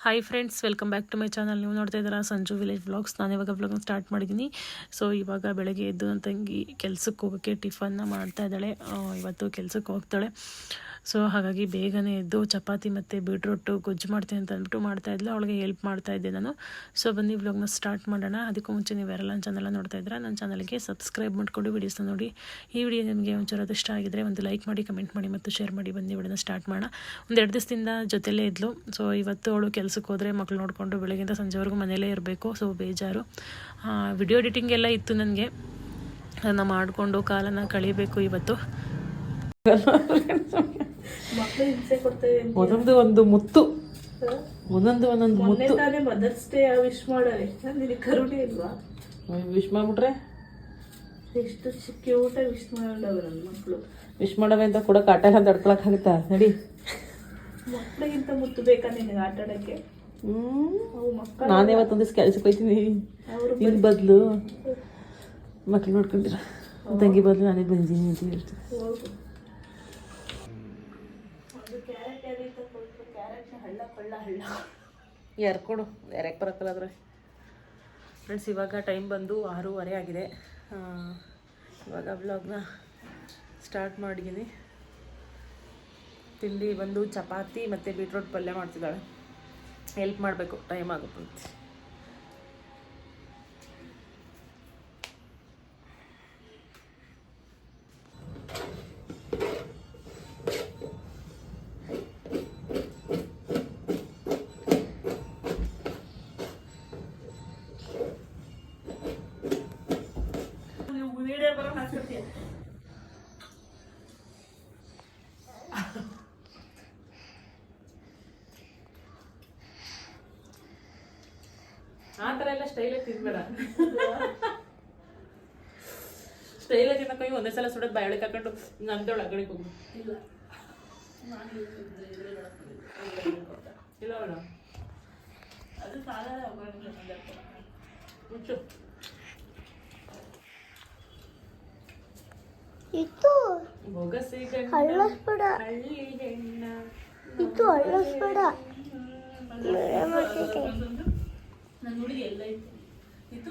Hi friends welcome back to my channel ನೀವು ನೋಡ್ತಾ ಇದ್ದೀರಾ ಸಂಜು ವಿಲೇಜ್ ಬ್ಲಾಗ್ಸ್ ನಾನು ಇವಾಗ ವ್ಲಾಗ್ನ ಸ್ಟಾರ್ಟ್ ಮಾಡಿದ್ದೀನಿ ಸೊ ಇವಾಗ ಬೆಳಗ್ಗೆ ಎದ್ದು ನನ್ನ ತಂಗಿ ಕೆಲಸಕ್ಕೆ ಹೋಗೋಕ್ಕೆ ಟಿಫನ್ನ ಮಾಡ್ತಾ ಇದ್ದಾಳೆ. ಇವತ್ತು ಕೆಲಸಕ್ಕೆ ಹೋಗ್ತಾಳೆ. ಸೊ ಹಾಗಾಗಿ ಬೇಗನೆ ಎದ್ದು ಚಪಾತಿ ಮತ್ತು ಬೀಟ್ರೂಟು ಗೊಜ್ಜು ಮಾಡ್ತೀನಿ ಅಂತ ಅಂದ್ಬಿಟ್ಟು ಮಾಡ್ತಾ ಇದ್ಲು. ಅವಳಿಗೆ ಹೆಲ್ಪ್ ಮಾಡ್ತಾ ಇದ್ದೆ ನಾನು. ಸೊ ಬನ್ನಿ ವ್ಲಾಗ್ನ ಸ್ಟಾರ್ಟ್ ಮಾಡೋಣ. ಅದಕ್ಕೂ ಮುಂಚೆ ನೀವು ಯಾರೆಲ್ಲ ನನ್ನ ನೋಡ್ತಾ ಇದ್ದೀರಾ, ನನ್ನ ಚಾನಲ್ಗೆ ಸಬ್ಸ್ಕ್ರೈಬ್ ಮಾಡ್ಕೊಂಡು ವೀಡಿಯೋಸ್ನ ನೋಡಿ. ಈ ವಿಡಿಯೋ ನಿಮಗೆ ಒಂಚೂರು ಇಷ್ಟ ಆಗಿದ್ರೆ ಒಂದು ಲೈಕ್ ಮಾಡಿ ಕಮೆಂಟ್ ಮಾಡಿ ಮತ್ತು ಶೇರ್ ಮಾಡಿ ಬನ್ನಿ. ವಿಡಿಯೋನ ಸ್ಟಾರ್ಟ್ ಮಾಡೋಣ. ಒಂದು ಎರಡು ದಿವಸದಿಂದ ಜೊತೆಲೇ ಇದ್ಲು. ಸೊ ಇವತ್ತು ಅವಳು ಕೆಲಸಕ್ಕೆ ಹೋದರೆ ಮಕ್ಳು ನೋಡಿಕೊಂಡು ಬೆಳಗ್ಗಿಂದ ಸಂಜೆವರೆಗೂ ಮನೆಯಲ್ಲೇ ಇರಬೇಕು. ಸೊ ಬೇಜಾರು. ವಿಡಿಯೋ ಎಡಿಟಿಂಗ್ ಎಲ್ಲ ಇತ್ತು ನನಗೆ. ಅದನ್ನು ಮಾಡಿಕೊಂಡು ಕಾಲನ್ನು ಕಳಿಬೇಕು ಇವತ್ತು. ಒಂದೊಂದು ಒಂದು ಮುತ್ತು. ಒಂದೊಂದು ಒಂದೊಂದು ಮುತ್ತು. ತಾನೇ ಮದರ್ಸ್ ಡೇ ವಿಶ್ ಮಾಡವೆ. ನಿನಗೆ ಕರುಣೆ ಇಲ್ವಾ? ವಿಶ್ ಮಾಡ್ಬಿಟ್ರೆ? ಎಷ್ಟು ಕ್ಯೂಟ್ ವಿಶ್ ಮಾಡೋಣ ನನ್ನ ಮಕ್ಕಳು ವಿಶ್ ಮಾಡವೆ ಅಂತ ಕೂಡ ಆಟ ಎಲ್ಲ ತಡ್ಕೊಳಕ್ಕಾಗುತ್ತಾ? ನಡಿ. ಮಕ್ಕಳಿಗಿಂತ ಮುತ್ತು ಬೇಕಾ ನಿನಗೆ ಆಟ ಆಡಕ್ಕೆ? ನಾನೇ ಇವತ್ತೊಂದು ಕೆಲ್ಸಕ್ಕೆ ಹೋಯ್ತೀನಿ. ಅವರು ನಿನ್ ಬದಲು. ಮಕ್ಳು ನೋಡ್ಕೊಂಡಿರ. ತಂಗಿ ಬದ್ಲು ನಾನೇ ಬಂದೀನಿ ಅಂತ ಹೇಳ್ತೀನಿ ಹೋಗು ಒಂದು ಕ್ಯಾರೆಟ್ ಯಾರು ತಗೊಳ್ತು ಕ್ಯಾರೆಟ್ನ ಹಳ್ಳ ಕೊಳ್ಳ ಹಳ್ಳ ಯಾರು ಕೊಡು ಯಾರ್ಯಾಕೆ ಅದ್ರ ಫ್ರೆಂಡ್ಸ್ ಇವಾಗ ಟೈಮ್ ಬಂದು ಆರೂವರೆ ಆಗಿದೆ. ಇವಾಗ ವ್ಲಾಗ್ನ ಸ್ಟಾರ್ಟ್ ಮಾಡಿದ್ದೀನಿ ತಿಂಡಿ ಬಂದು ಚಪಾತಿ ಮತ್ತು ಬೀಟ್ರೋಟ್ ಪಲ್ಯ ಮಾಡ್ತಿದ್ದಾಳೆ. ಹೆಲ್ಪ್ ಮಾಡಬೇಕು ಟೈಮ್ ಆಗುತ್ತೆ ಅಂತ. ನೀವು ವಿಡಿಯೋ ಬರೋ ಹಾಕ್ತಿರ್ತೀಯ ಆ ಥರ ಎಲ್ಲ ಸ್ಟೈಲೇ ತಿನ್ಬೇಡ ಸ್ಟೈಲೇ ತಿನ್ನಕ್ಕೆ ಒಂದೇ ಸಲ ಸುಡೋದು ಬಾಯೊಳಗೆ ಹಾಕೊಂಡು ನಂದೊಳಗೆ ಅಗಡೆ ಹೋಗು ಇಲ್ಲ ಇಲ್ಲ ಅವಳ ಅದು ಸಾಲಲ್ಲ ಒಬ್ಬರಿಗೆ ಸಂದರ್ಭ ಮುಚ್ಚು ಇದು ಬೊಗಸೆ ಗಂಡ ಅಳ್ಳಸ್ಬೇಡ ಹಳ್ಳಿ ಹೆಣ್ಣ ಇದು ಅಳ್ಳಸ್ಬೇಡ ನಾನು ನೋಡಿ ಎಲ್ಲ ಇತ್ತು ಇದು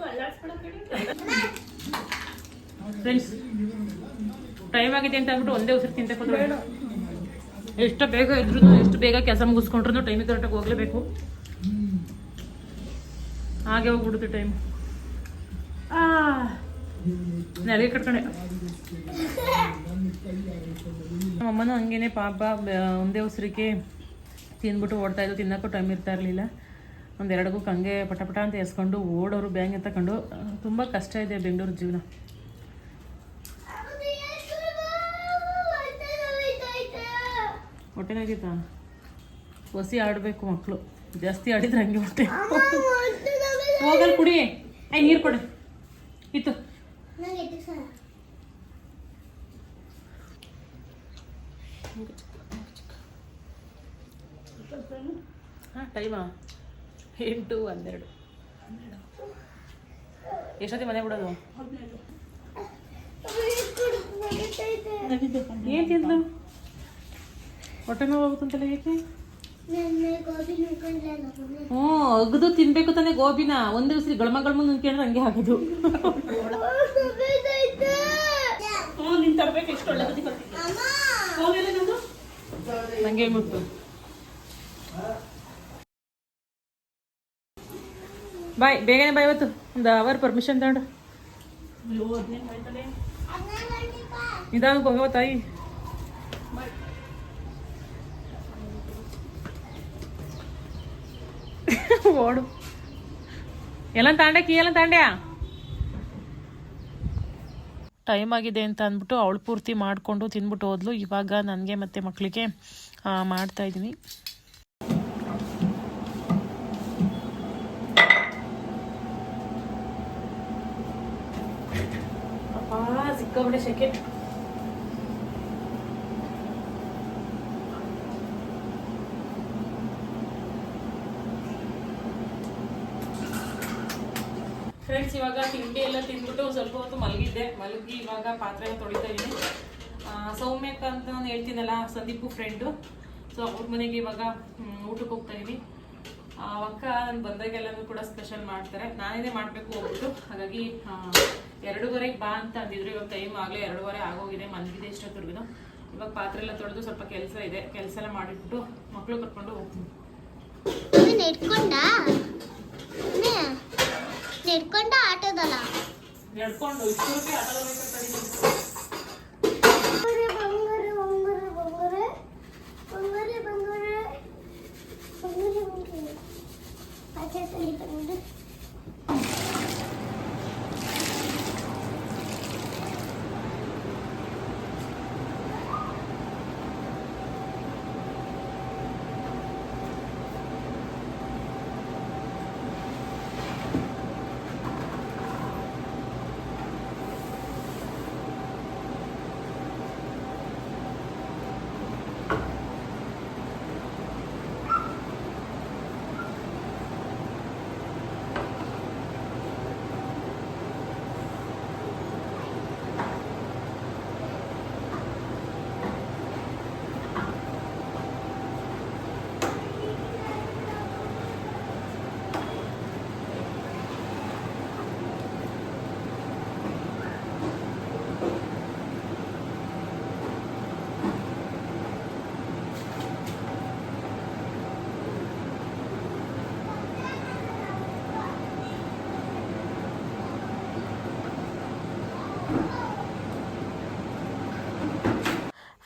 ಫ್ರೆಂಡ್ಸ್ ಟೈಮ್ ಆಗಿದೆ ಅಂತ ಅಂದ್ಬಿಟ್ಟು ಒಂದೇ ಉಸಿರು ತಿಂತ ಎಷ್ಟು ಬೇಗ ಇದ್ರು ಎಷ್ಟು ಬೇಗ ಕೆಲಸ ಮುಗಿಸ್ಕೊಂಡ್ರು ಟೈಮಿಗೆ ಕರೆಕ್ಟಾಗಿ ಹೋಗ್ಲೇಬೇಕು. ಹಾಗೆ ಹೋಗ್ಬಿಡುತ್ತೆ ಟೈಮ್ ನೆಲಗೆ ಕಟ್ಕೊಂಡೆ. ನಮ್ಮಮ್ಮನೂ ಹಂಗೇನೆ ಪಾಪ ಒಂದೇ ಉಸಿರಿಗೆ ತಿಂದ್ಬಿಟ್ಟು ಓಡ್ತಾ ಇದ್ದು ತಿನ್ನೋಕ್ಕೂ ಟೈಮ್ ಇರ್ತಾ ಇರಲಿಲ್ಲ. ಒಂದೆರಡಿಗೂ ಹಂಗೆ ಪಟ ಅಂತ ಎಸ್ಕೊಂಡು ಓಡೋರು ಬ್ಯಾಂಗ್ ಎತ್ತಕೊಂಡು ತುಂಬ ಕಷ್ಟ ಇದೆ ಬೆಂಗಳೂರು ಜೀವನ. ಹೊಟ್ಟೆನಾಗಿತ್ತಾ ಹೊಸಿ ಆಡಬೇಕು ಮಕ್ಕಳು ಜಾಸ್ತಿ ಆಡಿದ್ರೆ ಹಂಗೆ ಹೊಟ್ಟೆ. ಹೋಗಲ್ ಕುಡಿ. ಐ ನೀರು ಕೊಡು. ಇತ್ತು. ಹಾಂ, ಟೈಮಾ? ಎಂಟು ಹನ್ನೆರಡು. ಎಷ್ಟೊತ್ತಿ ಮನೆ ಬಿಡೋದು? ಏನು ತಿಂದ್ಲು? ಹೊಟ್ಟೆ ನೋವು ಹೋಗುತ್ತಂತಲ್ಲ ಏಕೆ? ಹ್ಞೂ, ಅಗದು ತಿನ್ಬೇಕು ತಾನೆ ಗೋಬಿನ. ಒಂದೇ ಉಸಿರಿ ಗಳಮ ಗಳಮ ನಿಂತ್ಕೊಂಡ್ರೆ ಹಂಗೆ ಆಗೋದು. ಹ್ಞೂ ಎಷ್ಟು ಒಳ್ಳೆ ಹೋಗಿಲ್ಲ ನಂದು. ಬಾಯ್, ಬೇಗನೆ ಬಾಯ್ ಇವತ್ತು. ಒಂದು ಅವರ್ ಪರ್ಮಿಷನ್ ತಗೊಂಡು. ಇದಾಗ ತಾಯಿ. ಓಡು. ಎಲ್ಲ ತಾಂಡ್ಯಾಕಿ ಎಲ್ಲ ತಾಂಡ್ಯಾ? ಟೈಮ್ ಆಗಿದೆ ಅಂತ ಅಂದ್ಬಿಟ್ಟು ಅವಳು ಪೂರ್ತಿ ಮಾಡಿಕೊಂಡು ತಿಂದ್ಬಿಟ್ಟು ಹೋದ್ಲು. ಇವಾಗ ನನಗೆ ಮತ್ತು ಮಕ್ಕಳಿಗೆ ಮಾಡ್ತಾ ಇದ್ದೀನಿ ಸೆಕೆಂಡ್ ಫ್ರೆಂಡ್ಸ್ ಇವಾಗ ತಿಂಡಿ ಎಲ್ಲ ತಿಂದ್ಬಿಟ್ಟು ಸ್ವಲ್ಪ ಹೊತ್ತು ಮಲಗಿದ್ದೆ. ಮಲಗಿ ಇವಾಗ ಪಾತ್ರೆ ತೊಳಿತಾ ಇದ್ದೀನಿ ಸೌಮ್ಯಕ್ಕ ಅಂತ ನಾನು ಹೇಳ್ತೀನಲ್ಲ, ಸಂದೀಪು ಫ್ರೆಂಡು ಸೊ ಅವ್ರ ಮನೆಗೆ ಇವಾಗ ಊಟಕ್ಕೆ ಹೋಗ್ತಾ ಇದ್ದೀನಿ ಅಕ್ಕ ನಾನು ಬಂದಾಗೆಲ್ಲನೂ ಕೂಡ ಸ್ಪೆಷಲ್ ಮಾಡ್ತಾರೆ. ನಾನೇನೇ ಮಾಡಬೇಕು ಹೋಗ್ಬಿಟ್ಟು. ಹಾಗಾಗಿ ಎರಡೂವರೆಗೆ ಬಾ ಅಂತ ಅಂದಿದ್ರು. ಇವಾಗ ಟೈಮ್ ಆಗಲೇ ಎರಡೂವರೆ ಆಗೋಗಿದೆ. ಮಲಗಿದೆ ಇಷ್ಟೊತ್ತರ್ಗು ಇವಾಗ ಪಾತ್ರೆ ಎಲ್ಲ ತೊಳೆದು ಸ್ವಲ್ಪ ಕೆಲಸ ಇದೆ. ಕೆಲಸ ಎಲ್ಲ ಮಾಡಿಬಿಟ್ಟು ಮಕ್ಕಳು ಕರ್ಕೊಂಡು ಹೋಗ್ತೀನಿ. ನೆಡ್ಕೊಂಡ? ಆಟೋದಲ್ಲ? ನಡ್ಕೊಂಡು ಇಷ್ಟೊತ್ತಿಗೆ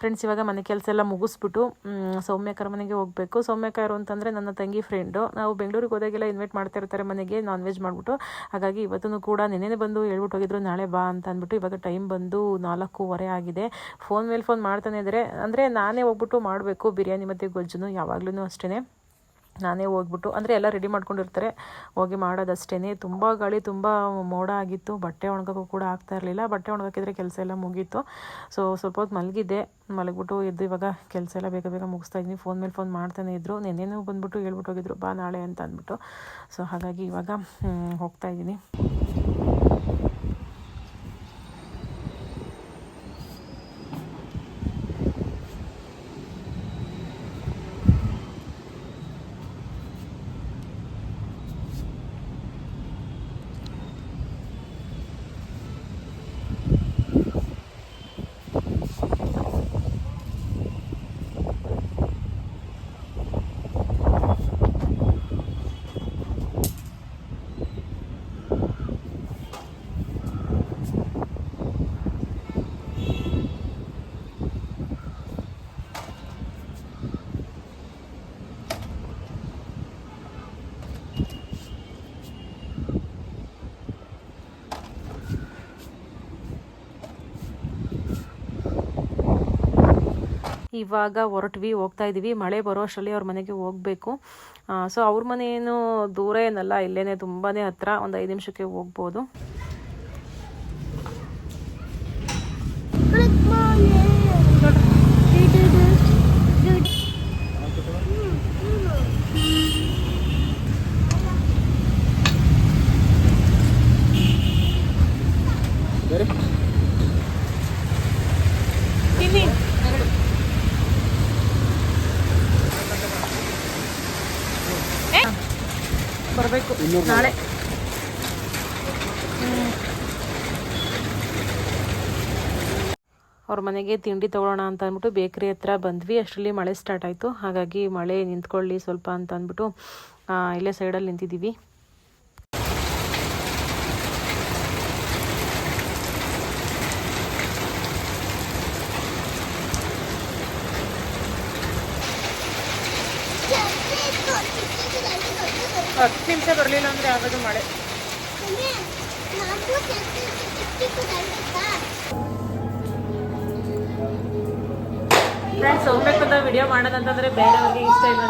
ಫ್ರೆಂಡ್ಸ್ ಇವಾಗ ಮನೆ ಕೆಲಸ ಎಲ್ಲ ಮುಗಿಸ್ಬಿಟ್ಟು ಸೌಮ್ಯಕಾರ ಮನೆಗೆ ಹೋಗಬೇಕು. ಸೌಮ್ಯಕರು ಅಂತಂದರೆ ನನ್ನ ತಂಗಿ ಫ್ರೆಂಡು ನಾವು ಬೆಂಗಳೂರಿಗೆ ಹೋದಾಗೆಲ್ಲ ಇನ್ವೈಟ್ ಮಾಡ್ತಾ ಇರ್ತಾರೆ ಮನೆಗೆ ನಾನ್ ವೆಜ್ ಮಾಡಿಬಿಟ್ಟು. ಹಾಗಾಗಿ ಇವತ್ತೂ ಕೂಡ ನೆನ್ನೆ ಬಂದು ಹೇಳ್ಬಿಟ್ಟು ಹೋಗಿದ್ರು, ನಾಳೆ ಬಾ ಅಂತ ಅಂದ್ಬಿಟ್ಟು ಇವಾಗ ಟೈಮ್ ಬಂದು ನಾಲ್ಕೂವರೆ ಆಗಿದೆ. ಫೋನ್ ಮೇಲೆ ಫೋನ್ ಮಾಡ್ತಾನೆ ಇದ್ದಾರೆ. ಅಂದರೆ ನಾನೇ ಹೋಗ್ಬಿಟ್ಟು ಮಾಡಬೇಕು. ಬಿರಿಯಾನಿ ಮತ್ತು ಗೊಜ್ಜುನು ಯಾವಾಗ್ಲೂ ಅಷ್ಟೇ ನಾನೇ ಹೋಗ್ಬಿಟ್ಟು, ಅಂದರೆ ಎಲ್ಲ ರೆಡಿ ಮಾಡ್ಕೊಂಡಿರ್ತಾರೆ. ಹೋಗಿ ಮಾಡೋದಷ್ಟೇ ತುಂಬ ಗಾಳಿ, ತುಂಬ ಮೋಡ ಆಗಿತ್ತು. ಬಟ್ಟೆ ಒಣಗೋಕ್ಕೂ ಕೂಡ ಆಗ್ತಾ ಇರಲಿಲ್ಲ. ಬಟ್ಟೆ ಒಣಗಾಕಿದ್ರೆ ಕೆಲಸ ಎಲ್ಲ ಮುಗೀತು. ಸೊ ಸ್ವಲ್ಪ ಹೊತ್ತು ಮಲಗಿದ್ದೆ. ಮಲಗಿಬಿಟ್ಟು ಎದ್ದು ಇವಾಗ ಕೆಲಸ ಎಲ್ಲ ಬೇಗ ಬೇಗ ಮುಗಿಸ್ತಾ ಇದ್ದೀನಿ. ಫೋನ್ ಮೇಲೆ ಫೋನ್ ಮಾಡ್ತಾನೆ ಇದ್ದರು ನೆನ್ನೆನೂ ಬಂದುಬಿಟ್ಟು ಹೇಳ್ಬಿಟ್ಟು ಹೋಗಿದ್ರು. ಬಾ ನಾಳೆ ಅಂತ ಅಂದ್ಬಿಟ್ಟು. ಸೊ ಹಾಗಾಗಿ ಇವಾಗ ಹೋಗ್ತಾ ಇದ್ದೀನಿ. ಇವಾಗ ಹೊರಟ್ವಿ ಹೋಗ್ತಾ ಇದ್ದೀವಿ ಮಳೆ ಬರೋ ಅಷ್ಟರಲ್ಲಿ ಅವ್ರ ಮನೆಗೆ ಹೋಗಬೇಕು. ಸೊ ಅವ್ರ ಮನೆ ಏನು ದೂರ ಏನಲ್ಲ ಇಲ್ಲೇನೆ ತುಂಬಾ ಹತ್ರ. ಒಂದು ಐದು ನಿಮಿಷಕ್ಕೆ ಹೋಗ್ಬೋದು. Good ನಾಳೆ. ಅವ್ರ ಮನೆಗೆ ತಿಂಡಿ ತೊಗೊಳ್ಳೋಣ ಅಂತ ಅಂದ್ಬಿಟ್ಟು ಬೇಕ್ರಿ ಹತ್ರ ಬಂದ್ವಿ. ಅಷ್ಟರಲ್ಲಿ ಮಳೆ ಸ್ಟಾರ್ಟ್ ಆಯಿತು. ಹಾಗಾಗಿ ಮಳೆ ನಿಂತ್ಕೊಳ್ಳಿ ಸ್ವಲ್ಪ ಅಂತ ಅಂದ್ಬಿಟ್ಟು ಇಲ್ಲೇ ಸೈಡಲ್ಲಿ ನಿಂತಿದ್ದೀವಿ. ಹತ್ತು ನಿಮಿಷ ಬರಲಿಲ್ಲ ಅಂದರೆ ಆಗೋದು ಮಳೆ. ಫ್ರೆಂಡ್ಸ್ ಹೋಗ್ಬೇಕಂತ ವಿಡಿಯೋ ಮಾಡೋದಂತಂದ್ರೆ ಬೇರೆಯವ್ರಿಗೆ ಇಷ್ಟ ಇಲ್ಲ.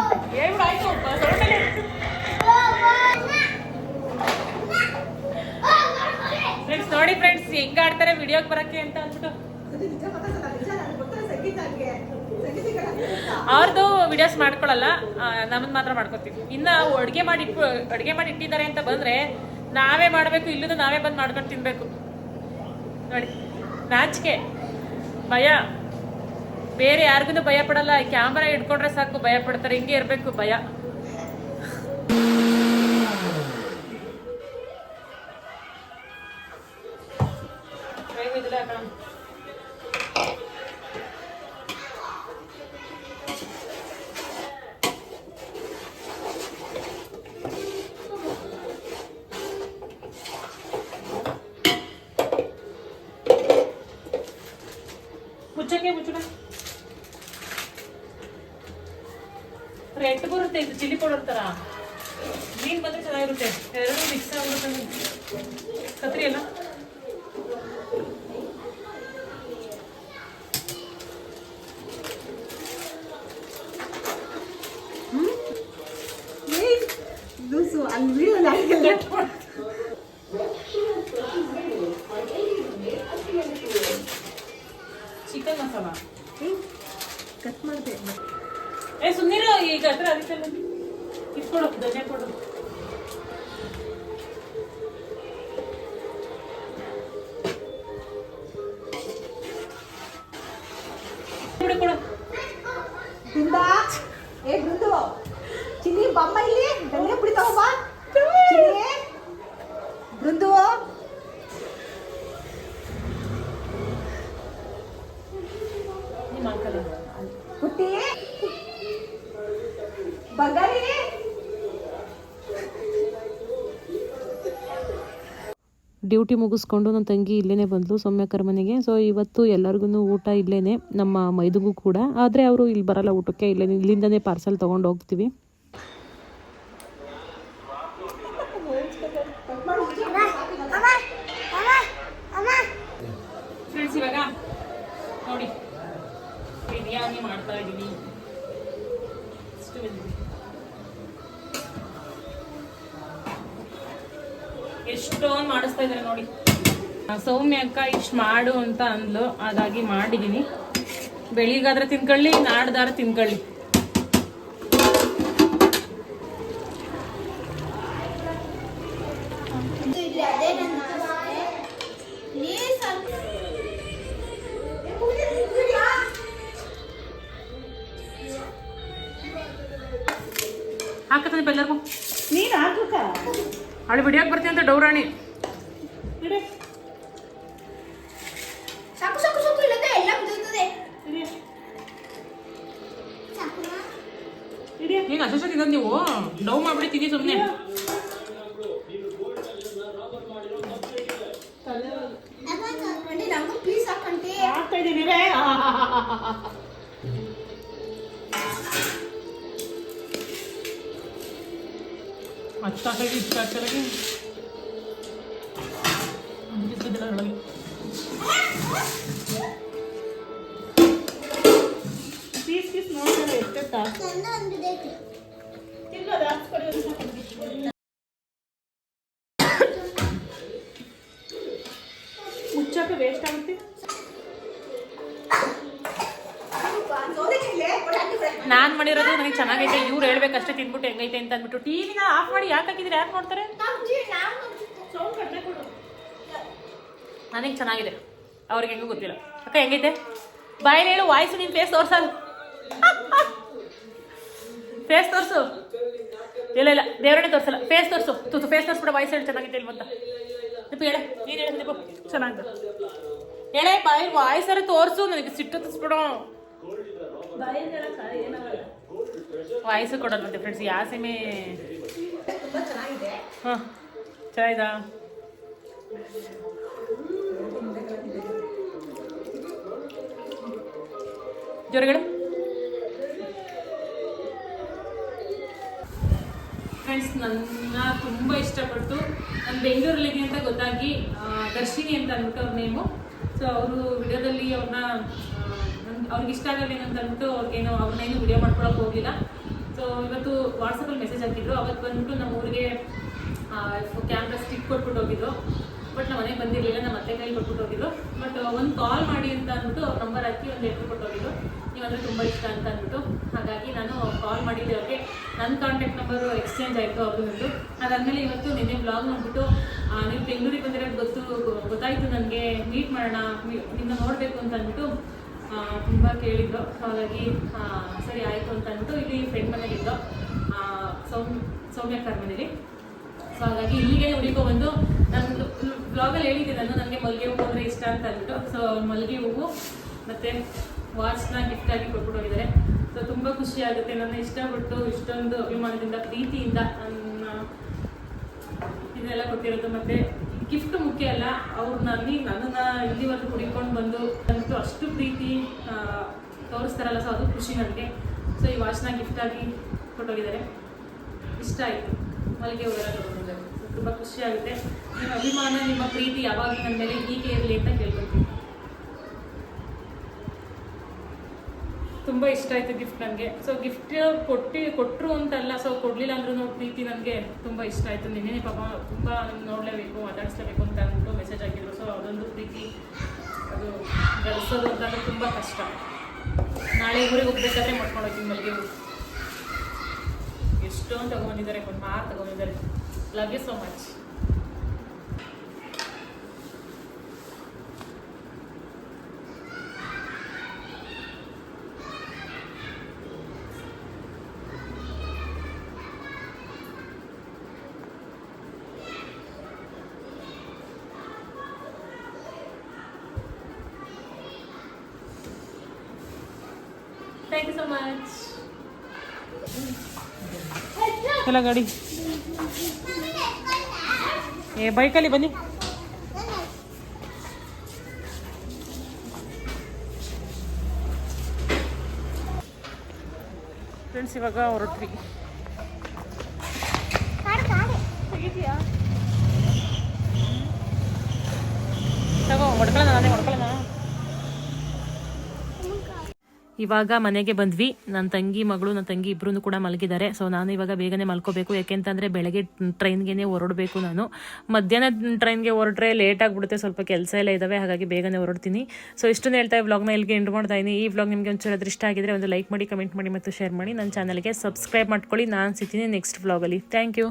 ಫ್ರೆಂಡ್ಸ್ ನೋಡಿ ಫ್ರೆಂಡ್ಸ್ ಹೆಂಗ ಆಡ್ತಾರೆ ವಿಡಿಯೋಗೆ ಬರಕ್ಕೆ ಅಂತ ಅಂದ್ಬಿಟ್ಟು. ಅವ್ರದ್ದು ವಿಡಿಯೋಸ್ ಮಾಡ್ಕೊಳಲ್ಲ ನಮ್ದು ಮಾತ್ರ ಮಾಡ್ಕೊತೀವಿ. ಇನ್ನು ಅಡುಗೆ ಮಾಡಿ ಅಡುಗೆ ಮಾಡಿ ಇಟ್ಟಿದ್ದಾರೆ ಅಂತ ಬಂದರೆ ನಾವೇ ಮಾಡಬೇಕು, ಇಲ್ಲದೂ ನಾವೇ ಬಂದು ಮಾಡ್ಕೊಂಡು ತಿನ್ನಬೇಕು ನೋಡಿ, ನಾಚಿಕೆ, ಭಯ. ಬೇರೆ ಯಾರಿಗೂ ಭಯ ಪಡಲ್ಲ. ಕ್ಯಾಮ್ರಾ ಇಟ್ಕೊಂಡ್ರೆ ಸಾಕು, ಭಯ ಪಡ್ತಾರೆ. ಹಿಂಗೆ ಇರಬೇಕು, ಭಯ. ಚೆನ್ನಾಗಿರುತ್ತೆ ಇದು ಚಿಲ್ಲಿ ಪೌಡರ್ ಥರ ಮೀನ್ ಬಂದರೆ ಚೆನ್ನಾಗಿರುತ್ತೆ. ಎರಡು ಮಿಕ್ಸ್ ಆಗುತ್ತೆ ಕತ್ರಿ ಅಲ್ಲ? ಚಿಕನ್ ಮಸಾಲ. ಕಟ್ ಮಾಡಿದೆ. ಏ ಸುಮ್ಮನಿರು ಈಗ ಹತ್ರ ಅದಕ್ಕೆ ಇಟ್ಕೊಡು ಧನ್ಯ ಕೊಡು. ಏ ಬೃಂದು ಚಿನ್ನಿ ಬಮ್ಮ ಇಲ್ಲಿ? ಧನ್ಯ ಪುಡಿ ಬಾ. ಚಿನ್ನಿ ಬೃಂದು. ನಿಮ್ಮ ಡ್ಯೂಟಿ ಮುಗಿಸ್ಕೊಂಡು ನನ್ನ ತಂಗಿ ಇಲ್ಲೇ ಬಂದಳು ಸೌಮ್ಯಕರ ಮನೆಗೆ. ಸೊ ಇವತ್ತು ಎಲ್ಲರಿಗೂ ಊಟ ಇಲ್ಲೇ ನಮ್ಮ ಮೈದುಗೂ ಕೂಡ. ಆದರೆ ಅವರು ಇಲ್ಲಿ ಬರಲ್ಲ ಊಟಕ್ಕೆ, ಇಲ್ಲೇ ಇಲ್ಲಿಂದನೇ ಪಾರ್ಸೆಲ್ ತೊಗೊಂಡು ಹೋಗ್ತೀವಿ. ಮಾಡ್ತಾ ಇದ್ದೀನಿ ಎಷ್ಟೊಂದು ಮಾಡಿಸ್ತಾ ಇದ್ದಾರೆ ನೋಡಿ. ಸೌಮ್ಯ ಅಕ್ಕ ಇಷ್ಟು ಮಾಡು ಅಂತ ಅಂದ್ಲು. ಹಾಗಾಗಿ ಮಾಡಿದ್ದೀನಿ ಬೆಳಿಗ್ಗಾದ್ರೆ ತಿನ್ಕೊಳ್ಳಿ, ನಾಡ್ದಾದ್ರೆ ತಿನ್ಕೊಳ್ಳಿ. ಹಾಕತ್ತಾನೆ ಎಲ್ಲರಿಗೂ? ನೀನು ಹಾಕುಕ ಅವಳು ಬಿಡಿಯೋಕೆ ಬರ್ತೀನಿ ಅಂತ ಡೌರಾಣಿ. ಹಚ್ಚಾಕಾಗಿ ಇಷ್ಟ ಹಾಕ್ತಾರೆ ಒಳಗೆ ಪೀಸ್ ಪೀಸ್ ನೋಡ್ತಾರೆ ಎಷ್ಟೆತ್ತ? ನಂದು ಒಂದು ಬೇಕು ತಿನ್ನೋದು? ಹಾಕ್ಸ್ಕೊಡಿ ಒಂದು को ಮುಚ್ಚಕ್ಕೆ ವೇಸ್ಟ್ ಆಗುತ್ತೆ. ನಾನ್ ಮಾಡಿರೋದು ನನಗೆ ಚೆನ್ನಾಗೈತೆ, ಇವ್ರು ಹೇಳ್ಬೇಕಷ್ಟೇ ತಿನ್ಬಿಟ್ಟು. ಅಂತ ಅಂದ್ಬಿಟ್ಟು ಟಿವಿನ ಆಫ್ ಮಾಡಿ ಯಾಕೆ ಹಾಕಿದ್ರೆ? ಯಾರು ನೋಡ್ತಾರೆ? ನನಗೆ ಚೆನ್ನಾಗಿದೆ. ಅವ್ರಿಗೆ ಹೆಂಗೂ ಗೊತ್ತಿಲ್ಲ. ಅಕ್ಕ, ಹೆಂಗೈತೆ? ಬಾಯಲ್ಲಿ ಹೇಳು ವಾಯ್ಸು ನಿನ್ ಫೇಸ್ ತೋರ್ಸಲ್ಲ ಫೇಸ್ ತೋರಿಸು. ಇಲ್ಲ ಇಲ್ಲ, ದೇವರನ್ನೇ ತೋರಿಸಲ್ಲ. ಫೇಸ್ ತೋರಿಸು. ತುತ್ತು ಫೇಸ್ ತೋರ್ಸ್ಬಿಡ ವಾಯ್ಸ್ ಹೇಳಿ, ಚೆನ್ನಾಗಿದೆ ಇಲ್ವಂತ ದೀಪ ಹೇಳ, ನೀನು ಹೇಳು ದೀಪ. ಚೆನ್ನಾಗಿದೆ. ಹೇಳೇ ಬಾಯಿ ವಾಯ್ಸರ ತೋರಿಸು, ನನಗೆ ಸಿಟ್ಟು ತೋರಿಸ್ಬಿಡೋ ಏನಾಗಲ್ಲ. ವಾಯ್ಸು ಮತ್ತೆ ಫ್ರೆಂಡ್ಸ್ ಯಾವ ಸಿಮೆ? ತುಂಬ ಚೆನ್ನಾಗಿದೆ. ಹಾಂ ಚೆನ್ನಾಗಿದಾ? ಜೋರಗಳು. ಫ್ರೆಂಡ್ಸ್ ನನ್ನ ತುಂಬ ಇಷ್ಟಪಟ್ಟು ನಾನು ಬೆಂಗಳೂರಲ್ಲಿದ್ದೀನಿ ಅಂತ ಗೊತ್ತಾಗಿ ದರ್ಶಿನಿ ಅಂತ ಅಂದ್ಬಿಟ್ಟು ಅವ್ರ ನೇಮು ಸೊ ಅವರು ವಿಡಿಯೋದಲ್ಲಿ ಅವ್ರನ್ನ ಅವ್ರಿಗೆ ಇಷ್ಟ ಆಗೋದೇನಂತ ಅಂತ ಅಂದ್ಬಿಟ್ಟು ಅವ್ರಿಗೇನು ಅವ್ರನ್ನೇನು ವಿಡಿಯೋ ಮಾಡ್ಕೊಳಕ್ಕೆ ಹೋಗಲಿಲ್ಲ. ಸೊ ಇವತ್ತು ವಾಟ್ಸಪ್ಪಲ್ಲಿ ಮೆಸೇಜ್ ಹಾಕಿದ್ರು. ಅವತ್ತು ಬಂದ್ಬಿಟ್ಟು ನಮ್ಮ ಊರಿಗೆ ಕ್ಯಾಮ್ರಾ ಸ್ಟಿಕ್ ಕೊಟ್ಬಿಟ್ಟು ಹೋಗಿದ್ರು. ಬಟ್ ನಮ್ಮ ಮನೆಗೆ ಬಂದಿರಲಿಲ್ಲ, ನಮ್ಮ ಅತ್ತೆ ಕೈಲಿ ಕೊಟ್ಬಿಟ್ಟು ಹೋಗಿದ್ರು. ಬಟ್ ಒಂದು ಕಾಲ್ ಮಾಡಿ ಅಂತ ಅಂದ್ಬಿಟ್ಟು ಅವ್ರ ನಂಬರ್ ಹಾಕಿ ಒಂದು ಲೆಟ್ರ್ ಕೊಟ್ಟು ಹೋಗಿದ್ರು. ನೀವು ಅಂದರೆ ತುಂಬ ಇಷ್ಟ ಅಂತ ಅಂದ್ಬಿಟ್ಟು. ಹಾಗಾಗಿ ನಾನು ಕಾಲ್ ಮಾಡಿದ್ದೆ ಅವ್ರಿಗೆ. ನನ್ನ ಕಾಂಟ್ಯಾಕ್ಟ್ ನಂಬರು ಎಕ್ಸ್ಚೇಂಜ್ ಆಯಿತು ಅವ್ರದ್ದು ಅದಾದಮೇಲೆ ಇವತ್ತು ನಿನ್ನೆ ಬ್ಲಾಗ್ ನೋಡ್ಬಿಟ್ಟು ನೀವು ಬೆಂಗಳೂರಿಗೆ ಬಂದಿರೋದು ಗೊತ್ತು, ಗೊತ್ತಾಯಿತು ನನಗೆ. ಮೀಟ್ ಮಾಡೋಣ ನಿಮ್ಮನ್ನ ನೋಡಬೇಕು ಅಂತ ಅಂದ್ಬಿಟ್ಟು ತುಂಬ ಕೇಳಿದ್ರು. ಹಾಗಾಗಿ ಸರಿ ಆಯಿತು ಅಂತ ಅಂದ್ಬಿಟ್ಟು ಇಲ್ಲಿ ಫ್ರೆಂಡ್ ಮನೇಲಿದ್ದು ಸೌಮ್ ಸೌಮ್ಯ ಮನೇಲಿ ಸೊ ಹಾಗಾಗಿ ಇಲ್ಲಿಗೆ ಹುಡುಗೋ ಬಂದು ನಂದು ಬ್ಲಾಗಲ್ಲಿ ಹೇಳಿದ್ದೆ ನಾನು ನನಗೆ ಮಲ್ಲಿಗೆ ಹೂವು ಅಂದರೆ ಇಷ್ಟ ಅಂತ ಅಂದ್ಬಿಟ್ಟು. ಸೊ ಮಲ್ಲಿಗೆ ಹೂವು ಮತ್ತು ವಾಚ್ನ ಗಿಫ್ಟಾಗಿ ಕೊಟ್ಬಿಟ್ಟು ಹೋಗಿದ್ದಾರೆ. ಸೊ ತುಂಬ ಖುಷಿ ಆಗುತ್ತೆ. ನನ್ನ ಇಷ್ಟಪಟ್ಟು ಇಷ್ಟೊಂದು ಅಭಿಮಾನದಿಂದ, ಪ್ರೀತಿಯಿಂದ ನನ್ನ ಇದೆಲ್ಲ ಕೊಟ್ಟಿರೋದು. ಮತ್ತು ಗಿಫ್ಟ್ ಮುಖ್ಯ ಅಲ್ಲ ಅವ್ರು ನನಗೆ ನನ್ನನ್ನು ಇಲ್ಲಿವರೆಗೂ ಕುಡಿಕೊಂಡು ಬಂದು ನನಗೂ ಅಷ್ಟು ಪ್ರೀತಿ ತೋರಿಸ್ತಾರಲ್ಲ ಸೊ ಅದು ಖುಷಿ ನನಗೆ. ಸೊ ಈ ವಾಚ್ನ ಗಿಫ್ಟಾಗಿ ಕೊಟ್ಟೋಗಿದ್ದಾರೆ. ಇಷ್ಟ ಆಯಿತು. ಮಲ್ಲಿಗೆ ಹೂವೆಲ್ಲ ತೊಗೊಂಡಿದ್ದಾರೆ ತುಂಬ ಖುಷಿ ಆಗುತ್ತೆ. ನಿಮ್ಮ ಅಭಿಮಾನ, ನಿಮ್ಮ ಪ್ರೀತಿ ಯಾವಾಗಲೂ ನನ್ನ ಮೇಲೆ ಹೀಗೆ ಇರಲಿ ಅಂತ ಕೇಳ್ಕೊತೀನಿ ತುಂಬ ಇಷ್ಟ ಆಯಿತು ಗಿಫ್ಟ್ ನನಗೆ. ಸೊ ಗಿಫ್ಟ್ ಕೊಟ್ಟು ಕೊಟ್ಟರು ಅಂತಲ್ಲ ಸೊ ಕೊಡಲಿಲ್ಲ ಅಂದ್ರೂ ಪ್ರೀತಿ ನನಗೆ ತುಂಬ ಇಷ್ಟ ಆಯಿತು. ನಿನ್ನೆ ಪಾಪ ತುಂಬ ನೋಡಲೇಬೇಕು, ಮಾತಾಡಿಸ್ಲೇಬೇಕು ಅಂತ ಅಂದ್ಬಿಟ್ಟು ಮೆಸೇಜ್ ಹಾಕಿದ್ರು. ಸೊ ಅದೊಂದು ಪ್ರೀತಿ. ಅದು ಗಳಿಸೋದು ಅಂತಂದ್ರೆ ತುಂಬ ಕಷ್ಟ. ನಾಳೆ ಊರಿಗೆ ಹೋಗ್ಬೇಕಾದ್ರೆ ಮಾಡ್ಕೊಂಡು ಹೋಗ್ತೀನಿ ಮಲ್ಲಿಗೆ ಎಷ್ಟೊಂದು ತಗೊಂಡಿದ್ದಾರೆ, ಒಂದು ಮಾರು ತಗೊಂಡಿದ್ದಾರೆ. Love you so much much ಎಲ್ಲ ಗಾಡಿ. ಏ ಬೈಕಲ್ಲಿ ಬನ್ನಿ. ಫ್ರೆಂಡ್ಸ್ ಇವಾಗ ಹೊರಟ್ವಿ ತೆಗಿತೀಯಾ ತಗೋ ಹೊಡ್ಕೊಳ್ಳೋಣ ನಾನೇ ಹೊಡ್ಕೊಳ್ಳೋಣ ಇವಾಗ ಮನೆಗೆ ಬಂದ್ವಿ. ನನ್ನ ತಂಗಿ ಮಗಳು ನನ್ನ ತಂಗಿ ಇಬ್ರು ಕೂಡ ಮಲಗಿದ್ದಾರೆ. ಸೊ ನಾನು ಇವಾಗ ಬೇಗನೆ ಮಲ್ಕೋಬೇಕು. ಯಾಕೆಂತಂದರೆ ಬೆಳಗ್ಗೆ ಟ್ರೈನ್ಗೆ ಹೊರಡಬೇಕು ನಾನು. ಮಧ್ಯಾಹ್ನ ಟ್ರೈನ್ಗೆ ಹೊರಟ್ರೆ ಲೇಟ್ ಆಗಿಬಿಡುತ್ತೆ. ಸ್ವಲ್ಪ ಕೆಲಸ ಎಲ್ಲ ಇದ್ದಾವೆ ಹಾಗಾಗಿ ಬೇಗನೆ ಹೊರಡ್ತೀನಿ. ಸೊ ಇಷ್ಟನ್ನು ಹೇಳ್ತಾ ಈ ವ್ಲಾಗ್ನ ಇಲ್ಲಿಗೆ ಎಂಡ್ ಮಾಡ್ತಾ ಇದ್ದೀನಿ ಈ ವ್ಲಾಗ್ ನಿಮಗೆ ಒಂಚೂರು ಇಷ್ಟ ಆಗಿದ್ರೆ ಒಂದು ಲೈಕ್ ಮಾಡಿ ಕಮೆಂಟ್ ಮಾಡಿ ಮತ್ತು ಶೇರ್ ಮಾಡಿ. ನನ್ನ ಚಾನಲ್ಗೆ ಸಬ್ಸ್ಕ್ರೈಬ್ ಮಾಡ್ಕೊಳ್ಳಿ. ನಾನು ಸಿಗ್ತೀನಿ ನೆಕ್ಸ್ಟ್ ವ್ಲಾಗಲ್ಲಿ ಥ್ಯಾಂಕ್ ಯು